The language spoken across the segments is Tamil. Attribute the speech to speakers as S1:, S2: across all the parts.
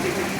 S1: வணக்கம்.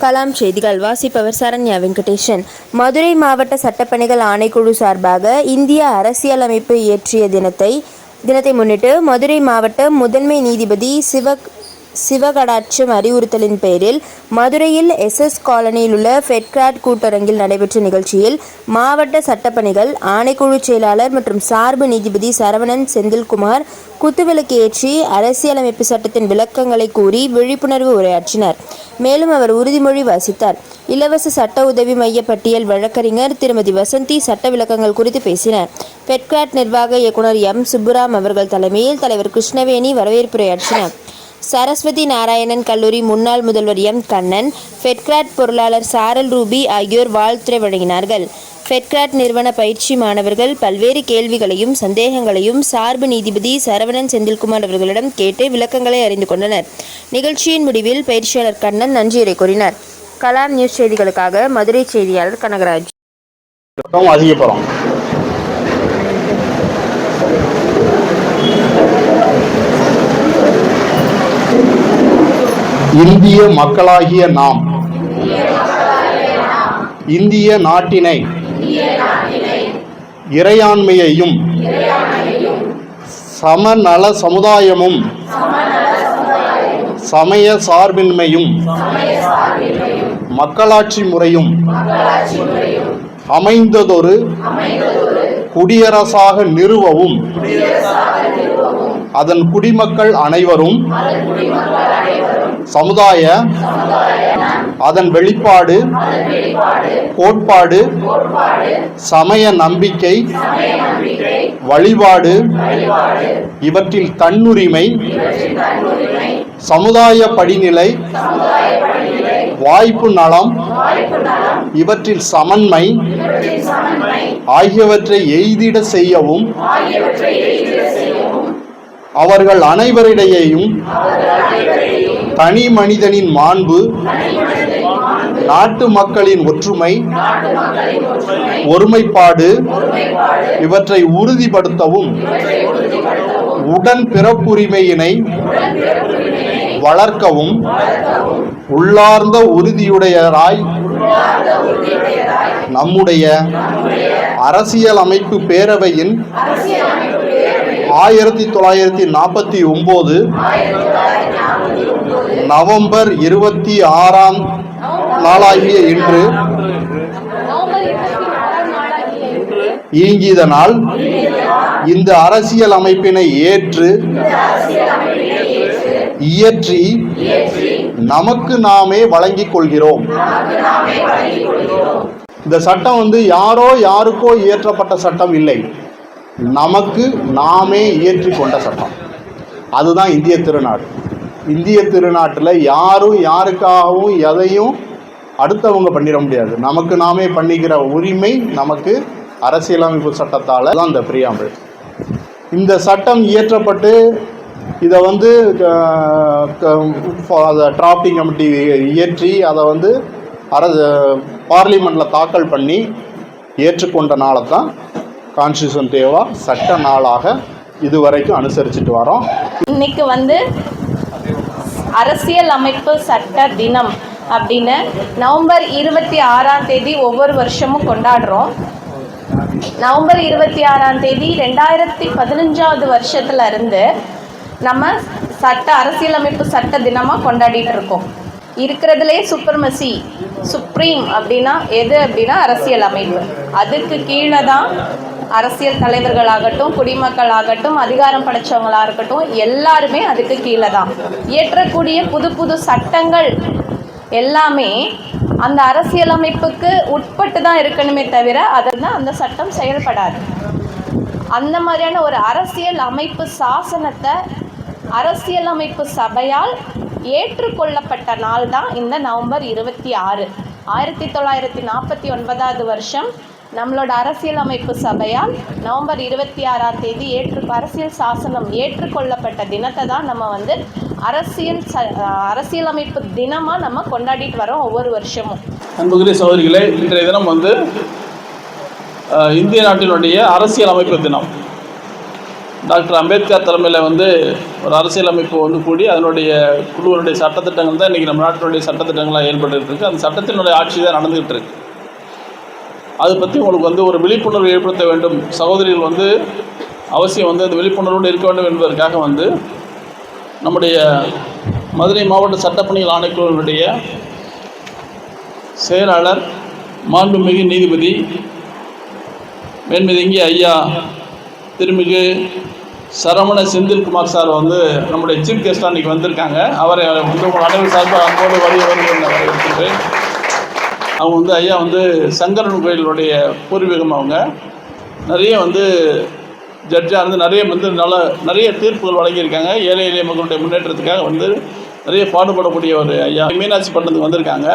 S1: கலாம் செய்திகள் வாசிப்பவர் சரண்யா வெங்கடேஷன். மதுரை மாவட்ட சட்டப்பணிகள் ஆணைக்குழு சார்பாக இந்திய அரசியலமைப்பு இயற்றிய தினத்தை தினத்தை முன்னிட்டு மதுரை மாவட்ட முதன்மை நீதிபதி சிவக் சிவகடாட்சம் அறிவுறுத்தலின் பேரில் மதுரையில் எஸ்எஸ் காலனியில் உள்ள ஃபெட்கிராட் கூட்டரங்கில் நடைபெற்ற நிகழ்ச்சியில் மாவட்ட சட்டப்பணிகள் ஆணைக்குழு செயலாளர் மற்றும் சார்பு நீதிபதி சரவணன் செந்தில்குமார் குத்துவிளக்கு ஏற்றி அரசியலமைப்பு சட்டத்தின் விளக்கங்களை கூறி விழிப்புணர்வு உரையாற்றினர். மேலும் அவர் உறுதிமொழி வாசித்தார். இலவச சட்ட உதவி மைய பட்டியல் வழக்கறிஞர் திருமதி வசந்தி சட்ட விளக்கங்கள் குறித்து பேசினார். பெட்கிராட் நிர்வாக இயக்குனர் எம். சுப்புராம் அவர்கள் தலைமையில் தலைவர் கிருஷ்ணவேணி வரவேற்புரையாற்றினார். சரஸ்வதி நாராயணன் கல்லூரி முன்னாள் முதல்வர் எம். கண்ணன் ஃபெட்கிராட் பொருளாளர் சாரல் ரூபி ஆகியோர் வாழ்த்துறை வழங்கினார்கள். ஃபெட்கிராட் நிறுவன பயிற்சி மாணவர்கள் பல்வேறு கேள்விகளையும் சந்தேகங்களையும் சார்பு நீதிபதி சரவணன் செந்தில்குமார் அவர்களிடம் கேட்டு விளக்கங்களை அறிந்து கொண்டனர். நிகழ்ச்சியின் முடிவில் பயிற்சியாளர் கண்ணன் நன்றியுரை கூறினார். கலாம் நியூஸ் செய்திகளுக்காக மதுரை செய்தியாளர் கனகராஜ்.
S2: பக்கம் இந்திய மக்களாகிய நாம். இந்திய நாட்டினை. இறையாண்மையையும். சமநல சமுதாயமும். சமய சார்பின்மையும். மக்களாட்சி முறையும். அமைந்ததொரு. குடியரசாக நிறுவவும். அதன் குடிமக்கள் அனைவரும். சமுதாய அதன் வெளிப்பாடு கோட்பாடு சமய நம்பிக்கை வழிபாடு இவற்றில் தன்னுரிமை சமுதாய படிநிலை வாய்ப்பு நலம் இவற்றில் சமன்மை ஆகியவற்றை எய்திட செய்யவும் அவர்கள் அனைவரிடையேயும் தனி மனிதனின் மாண்பு நாட்டு மக்களின் ஒற்றுமை ஒருமைப்பாடு இவற்றை உறுதிப்படுத்தவும் உடன் பிறப்புரிமையினை வளர்க்கவும் உள்ளார்ந்த உறுதியுடையராய் நம்முடைய அரசியல் அமைப்பு பேரவையின் ஆயிரத்தி தொள்ளாயிரத்தி நாற்பத்தி ஒம்பது நவம்பர் இருபத்தி ஆறாம் நாளாகிய இன்று இயங்கியதனால் இந்த அரசியல் அமைப்பினை ஏற்று இயற்றி நமக்கு நாமே வழங்கிக் கொள்கிறோம். இந்த சட்டம் வந்து யாரோ யாருக்கோ இயற்றப்பட்ட சட்டம் இல்லை. நமக்கு நாமே இயற்றி கொண்ட சட்டம். அதுதான் இந்திய திருநாடு. இந்திய திருநாட்டில் யாரும் யாருக்காகவும் எதையும் அடுத்தவங்க பண்ணிட முடியாது. நமக்கு நாமே பண்ணிக்கிற உரிமை நமக்கு அரசியலமைப்பு சட்டத்தால் தான் இந்த பிரியாமல். இந்த சட்டம் இயற்றப்பட்டு இதை வந்து டிராஃப்டிங் கமிட்டி இயற்றி அதை வந்து அரசு பார்லிமெண்ட்டில் தாக்கல் பண்ணி ஏற்றுக்கொண்டனால தான் கான்ஸ்டியூஷன் தேவா சட்ட நாளாக இது வரைக்கும் அனுசரிச்சுட்டு வரோம்.
S3: இன்னைக்கு வந்து அரசியல் அமைப்பு சட்ட தினம் அப்படின்னு நவம்பர் இருபத்தி ஆறாம் தேதி ஒவ்வொரு வருஷமும் கொண்டாடுறோம். நவம்பர் இருபத்தி ஆறாம் தேதி ரெண்டாயிரத்தி பதினஞ்சாவது வருஷத்துல இருந்து நம்ம சட்ட அரசியலமைப்பு சட்ட தினமாக கொண்டாடிட்டு இருக்கோம். இருக்கிறதுலே சுப்ரமசி சுப்ரீம் அப்படின்னா எது அப்படின்னா அரசியல் அமைப்பு. அதுக்கு கீழே தான் அரசியல் தலைவர்களாகட்டும் குடிமக்களாகட்டும் அதிகாரம் படைச்சவங்களாக இருக்கட்டும் எல்லாருமே அதுக்கு கீழே தான் இயற்றக்கூடிய புது புது சட்டங்கள் எல்லாமே அந்த அரசியலமைப்புக்கு உட்பட்டு தான் இருக்கணுமே தவிர அதனால் அந்த சட்டம் செயல்படாது. அந்த மாதிரியான ஒரு அரசியல் அமைப்பு சாசனத்தை அரசியலமைப்பு சபையால் ஏற்றுக்கொள்ளப்பட்ட நாள் தான் இந்த நவம்பர் இருபத்தி ஆறு. ஆயிரத்தி தொள்ளாயிரத்தி நாற்பத்தி ஒன்பதாவது வருஷம் நம்மளோட அரசியலமைப்பு சபையால் நவம்பர் இருபத்தி ஆறாம் தேதி ஏற்று அரசியல் சாசனம் ஏற்றுக்கொள்ளப்பட்ட தினத்தை தான் நம்ம வந்து அரசியல் ச அரசியலமைப்பு தினமாக நம்ம கொண்டாடிட்டு வரோம் ஒவ்வொரு வருஷமும்.
S4: அன்புக்குரிய சகோதரிகளே இன்றைய தினம் வந்து இந்திய நாட்டினுடைய அரசியல் அமைப்பு தினம். டாக்டர் அம்பேத்கர் தலைமையில் வந்து ஒரு அரசியலமைப்பு வந்து கூடி அதனுடைய குழுவனுடைய சட்டத்திட்டங்கள் தான் இன்றைக்கி நம்ம நாட்டினுடைய சட்டத்திட்டங்களாக ஏற்பட்டு இருக்கு அந்த சட்டத்தினுடைய ஆட்சி தான் நடந்துகிட்டு இருக்கு. அதை பற்றி உங்களுக்கு வந்து ஒரு விழிப்புணர்வு ஏற்படுத்த வேண்டும். சகோதரிகள் வந்து அவசியம் வந்து அந்த விழிப்புணர்வோடு இருக்க வேண்டும் என்பதற்காக வந்து நம்முடைய மதுரை மாவட்ட சட்டப்பணிகள் ஆணைக்குழுவினுடைய செயலாளர் மாண்புமிகு நீதிபதி மேன்மிதங்கி ஐயா திருமிகு சரவண செந்தில்குமார் சார் வந்து நம்முடைய சீஃப் கெஸ்ட் அன்னைக்கு வந்திருக்காங்க. அவரை வந்து உங்கள் அனைவரும் சார்பாக அன்போடு வருகை வரவேற்கின்றேன். அவங்க வந்து ஐயா வந்து சங்கரன் கோயிலுடைய பூர்வீகம் அவங்க. நிறைய வந்து ஜட்ஜாக இருந்து நிறைய வந்து நல்ல நிறைய தீர்ப்புகள் வழங்கியிருக்காங்க. ஏழை எளிய மக்களுடைய முன்னேற்றத்துக்காக வந்து நிறைய பாடுபடக்கூடிய ஒரு ஐயா மீனாட்சி பட்டணத்துக்கு வந்திருக்காங்க.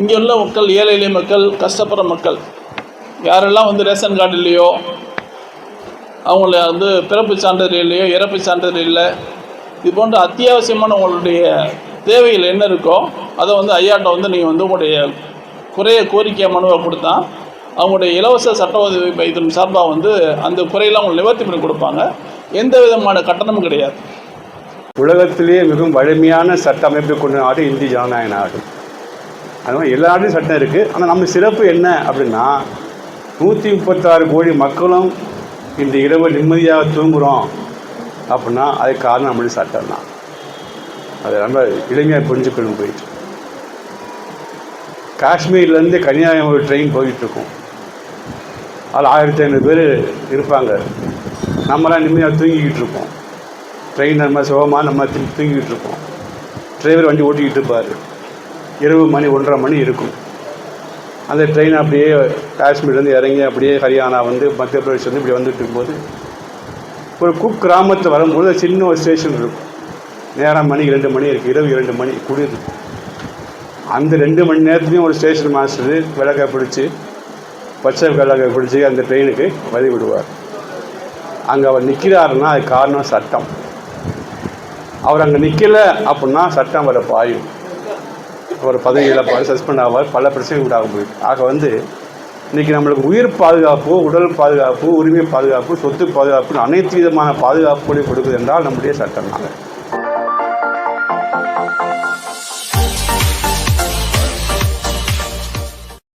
S4: இங்கே உள்ள மக்கள் ஏழை எளிய மக்கள் கஷ்டப்படுற மக்கள் யாரெல்லாம் வந்து ரேஷன் கார்டு இல்லையோ அவங்கள வந்து பிறப்பு சான்றிதழ் இல்லையோ இறப்பு சான்றிதழ் இல்லை இது போன்ற அத்தியாவசியமான உங்களுடைய தேவைகள் என்ன இருக்கோ அதை வந்து ஐயாட்ட வந்து நீங்கள் வந்து உங்களுடைய குறைய கோரிக்கை மனுவை கொடுத்தா அவங்களுடைய இலவச சட்ட உதவி மையத்தின் சார்பாக வந்து அந்த குறையெல்லாம் உங்களுக்கு நிவர்த்தி பண்ணி கொடுப்பாங்க. எந்த விதமான கட்டணமும் கிடையாது.
S5: உலகத்திலேயே மிகவும் வலிமையான சட்ட அமைப்பு கொண்ட நாடு இந்திய ஜனநாயக நாடு. அதனால் எல்லா நாட்டிலும் சட்டம் இருக்குது ஆனால் நம்ம சிறப்பு என்ன அப்படின்னா நூற்றி முப்பத்தாறு கோடி மக்களும் இந்த இரவு நிம்மதியாக தூங்குகிறோம் அப்படின்னா அதுக்கு காரணம் நம்மளுடைய சட்டம் தான். அதை ரொம்ப எளிமையாக புரிஞ்சுக்கணும் போயிட்டு. காஷ்மீர்லேருந்து கன்னியாகுமரி ட்ரெயின் போயிட்டுருக்கும். அதில் ஆயிரத்தி ஐநூறு பேர் இருப்பாங்க. நம்மளாம் நிம்மதியாக தூங்கிக்கிட்டு இருப்போம். ட்ரெயின் நம்ம சுகமாக நம்ம தூங்கிக்கிட்டு இருப்போம். டிரைவர் வண்டி ஓட்டிக்கிட்டு இருப்பார். இரவு மணி ஒன்றரை மணி இருக்கும். அந்த ட்ரெயின் அப்படியே காஷ்மீர்லேருந்து இறங்கி அப்படியே ஹரியானா வந்து மத்திய பிரதேஷ் வந்து இப்படி வந்துட்டு இருக்கும்போது ஒரு குக் கிராமத்தில் வரும்போது சின்ன ஒரு ஸ்டேஷன் இருக்கும். நேரம் மணி ரெண்டு மணி இருக்குது இரவு இரண்டு மணி குடியிருக்கும். அந்த ரெண்டு மணி நேரத்துலையும் ஒரு ஸ்டேஷன் மாஸ்டர் விளக்கை பிடிச்சி பச்சை விளக்கை பிடிச்சி அந்த ட்ரெயினுக்கு வழி விடுவார் அங்கே அவர் நிற்கிறாருன்னா அது காரணம் சட்டம். அவர் அங்கே நிற்கல அப்படின்னா சட்டம் வர பாயும். அவர் பதவியில் இழப்பார் சஸ்பெண்ட் ஆவார் பல பிரச்சனைகள் உண்டாக போயிட்டு ஆக வந்து இன்றைக்கி நம்மளுக்கு உயிர் பாதுகாப்பு உடல் பாதுகாப்பு உரிமை பாதுகாப்பு சொத்து பாதுகாப்பு அனைத்து விதமான பாதுகாப்புகளையும் கொடுக்குது என்றால் நம்முடைய சட்டம் தான்